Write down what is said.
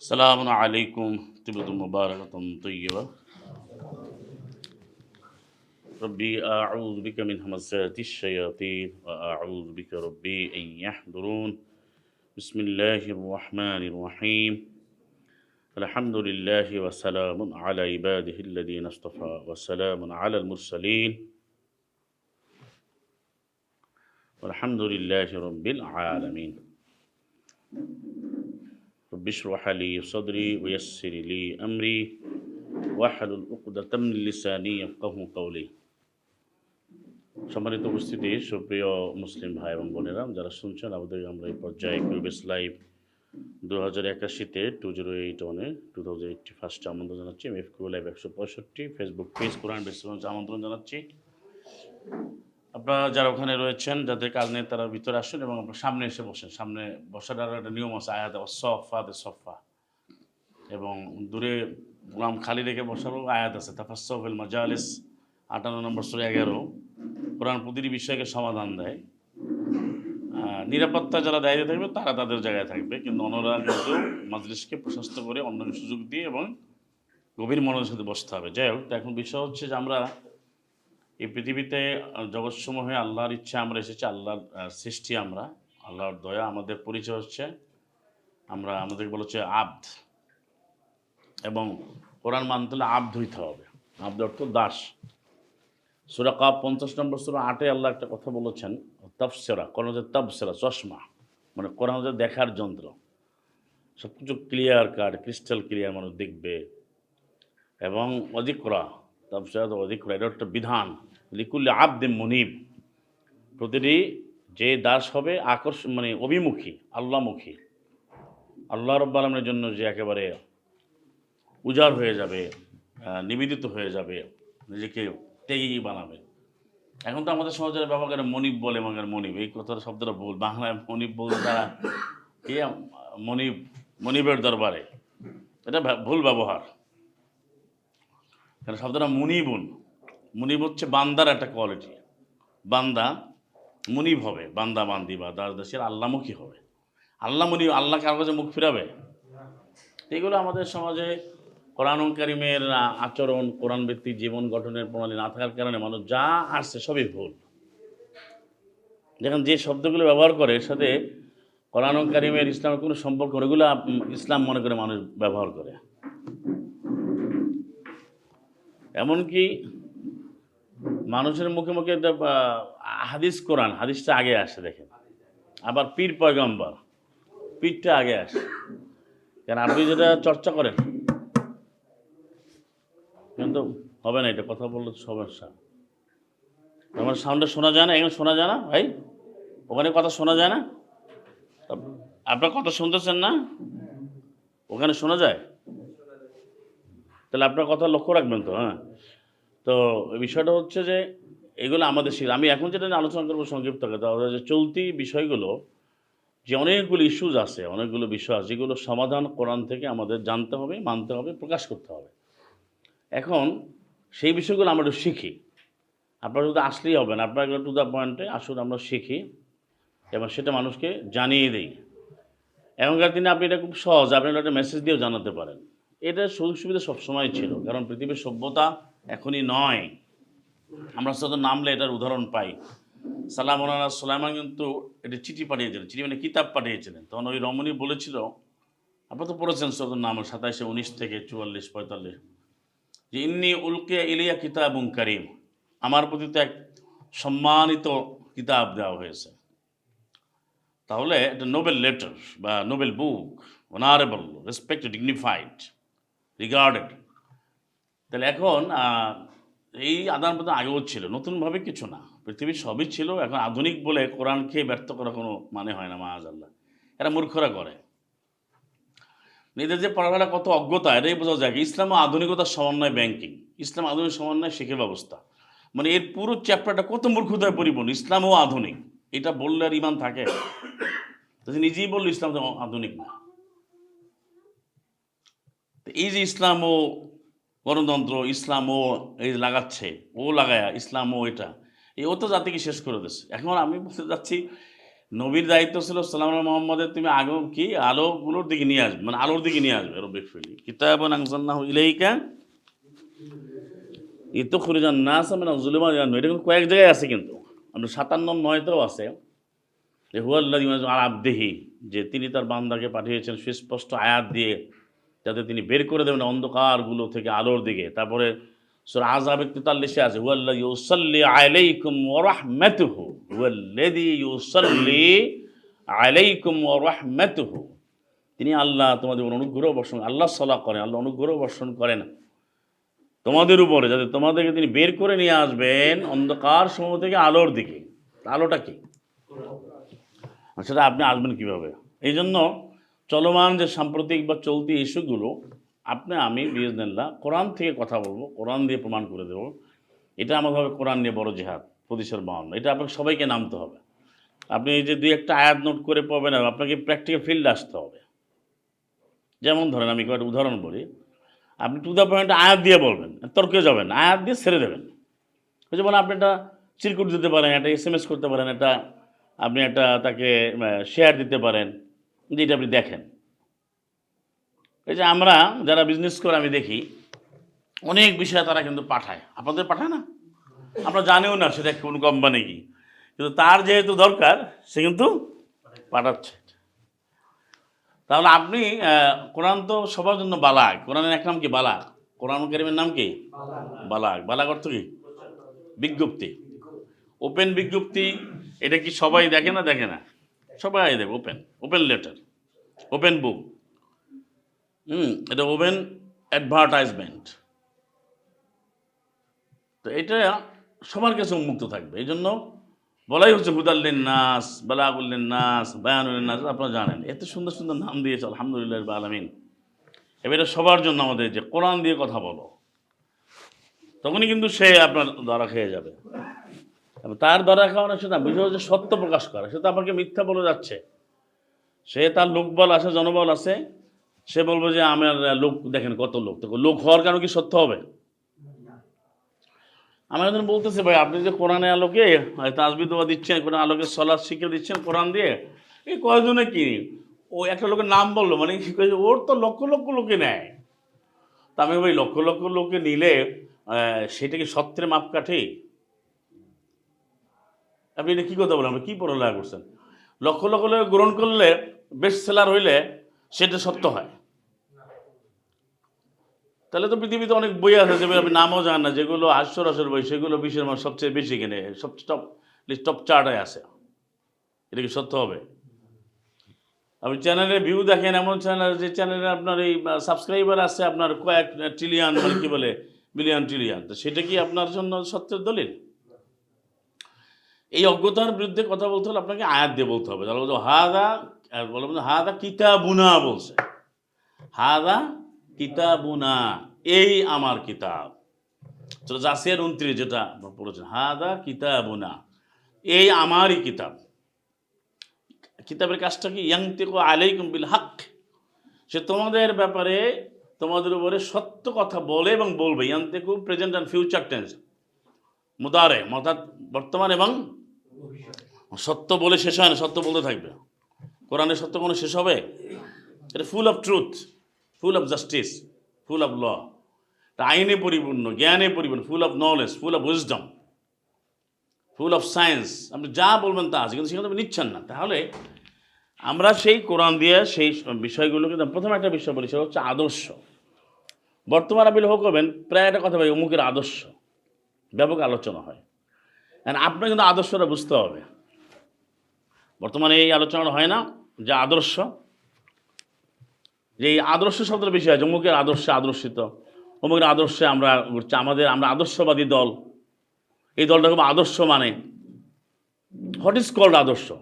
السلام عليكم. طيبة مباركة طيبة. ربي أعوذ بك من همزات الشياطين وأعوذ بك ربي أن يحضرون. بسم الله الرحمن الرحيم. الحمد لله وسلام على عباده الذين اصطفى وسلام على المرسلين. والحمد لله رب العالمين رب اشرح لي صدري ويسر لي امري আমরি ওয়াহালুল উকদাতম لساني কাহু قولي সম্মানিত উপস্থিতি, সুপ্রিয় মুসলিম ভাই এবং বোনেরা, যারা শুনছেন, আমাদের আমরা এই পর্যায়ে কিউবেস লাইভ দু হাজার একাশিতে টু জিরো এইট ওয়ানে, টু থাউজেন্ড এইটটি ফার্স্টে আমন্ত্রণ জানাচ্ছি এম এফ কিউ লাইভ একশো পঁয়ষট্টি ফেসবুক পেজ কোরআন বেসিভান্স আমন্ত্রণ জানাচ্ছি। আপনারা যারা ওখানে রয়েছেন, যাদের কাজ নেই, তারা ভিতরে আসুন এবং আপনার সামনে এসে বসেন। সামনে বসাটার একটা নিয়ম আছে, আয়াত সফা দে সফা এবং দূরে গোলাম খালি রেখে বসারও আয়াত আছে তারপর সফেল মাজালিস, আটান্ন নম্বর সরে এগারো। কোরআন প্রতিটি বিষয়কে সমাধান দেয়। নিরাপত্তা যারা দায়িত্বে থাকবে, তারা তাদের জায়গায় থাকবে। কিন্তু অন্যরা কিন্তু মাজলিসকে প্রশস্ত করে অন্যকে সুযোগ দিয়ে এবং গভীর মনের সাথে বসতে হবে। যাই হোক এখন বিষয় হচ্ছে যে আমরা এই পৃথিবীতে জগৎসমূহে আল্লাহর ইচ্ছা আমরা এসেছি, আল্লাহর সৃষ্টি আমরা, আল্লাহর দয়া আমাদের পরিচয় হচ্ছে, আমরা আমাদেরকে বলা হচ্ছে আব্দ। এবং কোরআন মানতে হলে আব্দ হইতে হবে আব্দ অর্থ দাস। সুরা কাপ পঞ্চাশ নম্বর সুরা আটে আল্লাহ একটা কথা বলেছেন তফসেরা কোরআন হচ্ছে তফসেরা চশমা মানে কোরআন হচ্ছে দেখার যন্ত্র। সব কিছু ক্লিয়ার কার্ড ক্রিস্টাল ক্লিয়ার মানুষ দেখবে। এবং অধিকরা তফসেরা তো অধিকরা একটা বিধান। লিকুল্লি আব্দে মনিব। প্রতিটি যে দাস হবে আকর্ষণ মানে অভিমুখী আল্লাহমুখী আল্লাহ রব্ব আলমের জন্য যে একেবারে উজাড় হয়ে যাবে নিবেদিত হয়ে যাবে, নিজেকে ত্যাগী বানাবে। এখন তো আমাদের সমাজের ব্যবহার মনিব বলে মাগের মনিব। এই কথাটা শব্দটা ভুল বাংলায় মনিব বলতে তারা কে? মনিব, মনিবের দরবারে। এটা ভুল ব্যবহার। কারণ শব্দটা মুনিবুন। মুনিব হচ্ছে বান্দার একটা কোয়ালিটি বান্দা মুনিব হবে। বান্দা বান্দি বা দাস দাসের আল্লামুখী হবে। আল্লাহ মুনিব আল্লাহ কার কাছে মুখ ফিরাবে? এগুলো আমাদের সমাজে কোরআন কারিমের আচরণ, কোরআন ভিত্তিক জীবন গঠনের প্রণালী না থাকার কারণে মানুষ যা আসছে সবই ভুল। যখন যে শব্দগুলো ব্যবহার করে সাথে কোরআন কারিমের ইসলামের কোনো সম্পর্ক ওগুলো ইসলাম মনে করে মানুষ ব্যবহার করে। এমনকি মানুষের মুখে মুখে হাদিস কোরআন, হাদিসটা আগে আসে দেখেন। আবার পীর পয়গম্বর, পীরটা আগে আসে। কেন আপনি যেটা চর্চা করেন কিন্তু হবে না এটা, কথা বললে সমস্যা। আমার সাউন্ডটা শোনা যায় না, এখানে শোনা যায় না ভাই? ওখানে কথা শোনা যায় না? আপনার কথা শুনতেছেন না? ওখানে শোনা যায়? তাহলে আপনার কথা লক্ষ্য রাখবেন তো হ্যাঁ? তো বিষয়টা হচ্ছে যে এগুলো আমাদের শিখ আমি এখন যেটা নিয়ে আলোচনা করব সংক্ষিপ্ত যে চলতি বিষয়গুলো, যে অনেকগুলো ইস্যুজ আছে, অনেকগুলো বিষয় আছে, যেগুলো সমাধান কোরআন থেকে আমাদের জানতে হবে, মানতে হবে, প্রকাশ করতে হবে। এখন সেই বিষয়গুলো আমরা একটু শিখি। আপনারা যদি আসলেই হবে না, আপনারা টু দ্য পয়েন্টে আসুন, আমরা শিখি, এবং সেটা মানুষকে জানিয়ে দিই। এখনকার দিনে আপনি এটা খুব সহজ, আপনি একটা মেসেজ দিয়েও জানাতে পারেন। এটা সুযোগ সুবিধা সবসময় ছিল, কারণ পৃথিবীর সভ্যতা এখনই নয়। আমরা শুধু নামলে এটার উদাহরণ পাই। সালাম মোলানা সোলাইমান কিন্তু এটা চিঠি পাঠিয়েছিলেন, চিঠি মানে কিতাব পাঠিয়েছিলেন। তখন ওই রমণী বলেছিল আপনারা তো পড়েছেন শুধু নাম সাতাইশে, উনিশ থেকে চুয়াল্লিশ, পঁয়তাল্লিশ। যে ইন্নি উলকে ইলিয়া কিতাবুং করিম। আমার প্রতি তো এক সম্মানিত কিতাব দেওয়া হয়েছে। তাহলে এটা নোবেল লেটার বা noble book, honourable, respected, dignified. Regarded তাহলে এখন এই আদান প্রদান আগেও ছিল, নতুনভাবে কিছু না। পৃথিবীর সবই ছিল, এখন আধুনিক বলে কোরআনকে ব্যর্থ করা কোনো মানে হয় না মাহাজ আল্লাহ এরা মূর্খরা করে। এদের যে পড়ালেখা কত অজ্ঞতা, এটাই বোঝা যায় ইসলাম আধুনিকতার সমন্বয় ব্যাংকিং ইসলাম আধুনিক সমন্বয় শিক্ষা ব্যবস্থা। মানে এর পুরো চ্যাপ্টারটা কত মূর্খতায় পরিপূর্ণ ইসলামও আধুনিক। এটা বললে আর ইমান থাকে নিজেই বলল ইসলাম আধুনিক না। এই যে ইসলাম ও গণতন্ত্র ইসলাম ও এই লাগাচ্ছে, ও লাগায়া ইসলাম ও এটা, এই ও তো জাতিকে শেষ করে দিচ্ছে এখন আমি বলতে যাচ্ছি নবীর দায়িত্ব ছিল সালাম মোহাম্মদের, তুমি আগে কি আলোগুলোর দিকে নিয়ে আসবে মানে আলোর দিকে নিয়ে আসবে রব্বিক ফিলি কিতাব আনসাল্লাহু ইলাইকা ইতো খুরিজান নাস মানে জুলুমা জানো এটা কিন্তু কয়েক জায়গায় আছে কিন্তু। আমরা সাতান্ন নয়তেও আছে। যে হুয়াল্লাহ আর আবদেহি, যে তিনি তার বান্দাকে পাঠিয়েছেন সুস্পষ্ট আয়াত দিয়ে যাতে তিনি বের করে দেবেন অন্ধকারগুলো থেকে আলোর দিকে। তারপরে সুর আজাব তেতাল্লিশে আছে হুয়াল্লাহ ইউসাল্লি আলাইকুম ওরহমেতুহু হুয়াল্লাদি ইউসাল্লি আলাইকুম ওরহমেতুহু তিনি আল্লাহ তোমাদের অনুগ্রহ বর্ষণ, আল্লাহ সাল্লাহ করেন, আল্লাহ অনুগ্রহ বর্ষণ করেন। তোমাদের উপরে, যাতে তোমাদেরকে তিনি বের করে নিয়ে আসবেন অন্ধকার সময় থেকে আলোর দিকে। আলোটা কি? সেটা আপনি আসবেন কীভাবে? এই জন্য চলমান যে সাম্প্রতিক বা চলতি ইস্যুগুলো, আপনি আমি বিজনেল্লা কোরআন থেকে কথা বলব, কোরআন দিয়ে প্রমাণ করে দেবো। এটা আমার হবে কোরআন নিয়ে বড় জেহাদ প্রতিশোর বাহান্ন। এটা আপনাকে সবাইকে নামতে হবে। আপনি যে দুই একটা আয়াত নোট করে পাবেন আপনাকে প্র্যাকটিক্যাল ফিল্ডে আসতে হবে। যেমন ধরেন আমি কয়েকটা উদাহরণ বলি। আপনি টু দ্য পয়েন্ট আয়াত দিয়ে বলবেন, তর্কে যাবেন, আয়াত দিয়ে ছেড়ে দেবেন। যেমন আপনি একটা চিরকুট দিতে পারেন, একটা এস করতে পারেন, একটা আপনি একটা তাকে শেয়ার দিতে পারেন। যেটা আপনি দেখেন। এই যে আমরা যারা বিজনেস করে, আমি দেখি, অনেক বিষয় তারা কিন্তু পাঠায়। আপনাদের পাঠায় না? আমরা জানিও না সেটা কোন কোম্পানি কি। কিন্তু তার যেহেতু দরকার, সে কিন্তু পাঠাচ্ছে। তাহলে আপনি কোরআন তো সবার জন্য বালাক কোরআনের এক নাম কি বালাক কোরআন করিমের নাম কি? বালাক বালাগ অর্থ কি? বিজ্ঞপ্তি। ওপেন বিজ্ঞপ্তি, এটা কি সবাই দেখে না? দেখে না। সবাই দেবে open open letter open book hmm, এটা ওপেন অ্যাডভার্টাইজমেন্ট তো এটা সবার কাছে উন্মুক্ত থাকবে, এই জন্য বলাই হচ্ছে হুদাল্লিন নাস বালাগুল্লিন নাস বায়ানুল্লিন নাস আপনারা জানেন। এত সুন্দর সুন্দর নাম দিয়েছে, আলহামদুলিল্লাহ বা আলমিন। এবারে সবার জন্য আমাদের যে কোরআন দিয়ে কথা বলো, তখনই কিন্তু সে আপনার দ্বারা খেয়ে যাবে। তার দ্বারা খাওয়ানোর সেটা বিষয় হচ্ছে সত্য প্রকাশ করে। সে তো আপনাকে মিথ্যা বলে যাচ্ছে। সে তার লোকবল আছে, জনবল আছে। সে বলবে যে আমার লোক, দেখেন কত লোক। তো লোক হওয়ার কারণে কি সত্য হবে? আমার একজন বলতেছে, ভাই, আপনি যে কোরআনে আলোকে তাজবি দোয়া দিচ্ছেন, কোরআন আলোকে সলাদ শিখে দিচ্ছেন কোরআন দিয়ে এই কয়জনে কি? ও একটা লোকের নাম বলল মানে ওর তো লক্ষ লক্ষ লোকে নেয়। তা আমি ভাই লক্ষ লক্ষ লোকে নিলে সেটা কি সত্যের মাপকাঠি? আপনি এটা কী কথা বলেন? আপনি কী পড়ালেখা করছেন? লক্ষ লক্ষ লোক গ্রহণ করলে বেস্ট সেলার হইলে সেটা সত্য হয়। তাহলে তো পৃথিবীতে অনেক বই আছে যেগুলো আপনি নামও জানেন না, যেগুলো হাস্যরসের বই, সেগুলো বিশ্বের মধ্যে সবচেয়ে বেশি কিনে। সবচেয়ে টপ টপ চার্টে আছে। এটা কি সত্য হবে? আপনি চ্যানেলে ভিউ দেখেন, এমন চ্যানেল যে চ্যানেলে আপনার এই সাবস্ক্রাইবার আছে আপনার কয়েক ট্রিলিয়ন মানে কী বলে বিলিয়ন ট্রিলিয়ন তো সেটা কি আপনার জন্য সত্যের দলিল? এই অজ্ঞতার বিরুদ্ধে কথা বলতে হলে আপনাকে আয়াত দিয়ে বলতে হবে। তাহলে বলতো হাদা বলে হাদা কিতাবুনা বলছে। হাদা কিতাবুনা এই আমার কিতাব। চলো জাসিয়ার উনত্রিশ, যেটা পড়েছেন। হাদা কিতাবুনা এই আমারই কিতাব। কিতাবের কাজটা কি? ইয়াংতিকু আলাইকুম বিল হক। সে তোমাদের ব্যাপারে, তোমাদের উপরে সত্য কথা বলে এবং বলবে। ইয়ান্তেকু প্রেজেন্ট অ্যান্ড ফিউচার টেন্স মুদারে, অর্থাৎ বর্তমান এবং সত্য বলে শেষ হয় না, সত্য বলতে থাকবে। কোরআনের সত্য কোনো শেষ হবে? এটা full of truth full of justice full of law আইনে পরিপূর্ণ, জ্ঞানে পরিপূর্ণ full of knowledge full of wisdom full of science আপনি যা বলবেন তা আছে, কিন্তু সেখানে আপনি নিচ্ছেন না। তাহলে আমরা সেই কোরআন দিয়ে সেই বিষয়গুলোকে প্রথমে একটা বিষয় বলি, সেটা হচ্ছে আদর্শ। বর্তমান আপনি লক্ষ্য করবেন প্রায় একটা কথা ভাই অমুকের আদর্শ। ব্যাপক আলোচনা হয়। আপনার কিন্তু আদর্শটা বুঝতে হবে। বর্তমানে এই আলোচনাটা হয় না যে আদর্শ। যে এই আদর্শ শব্দটা বেশি হয় অমুকের আদর্শে আদর্শিত, অমুকের আদর্শে আমরা ঘুরছি, আমাদের, আমরা আদর্শবাদী দল। এই দলটা খুব আদর্শ মানে। হোয়াট ইজ কল্ড আদর্শ?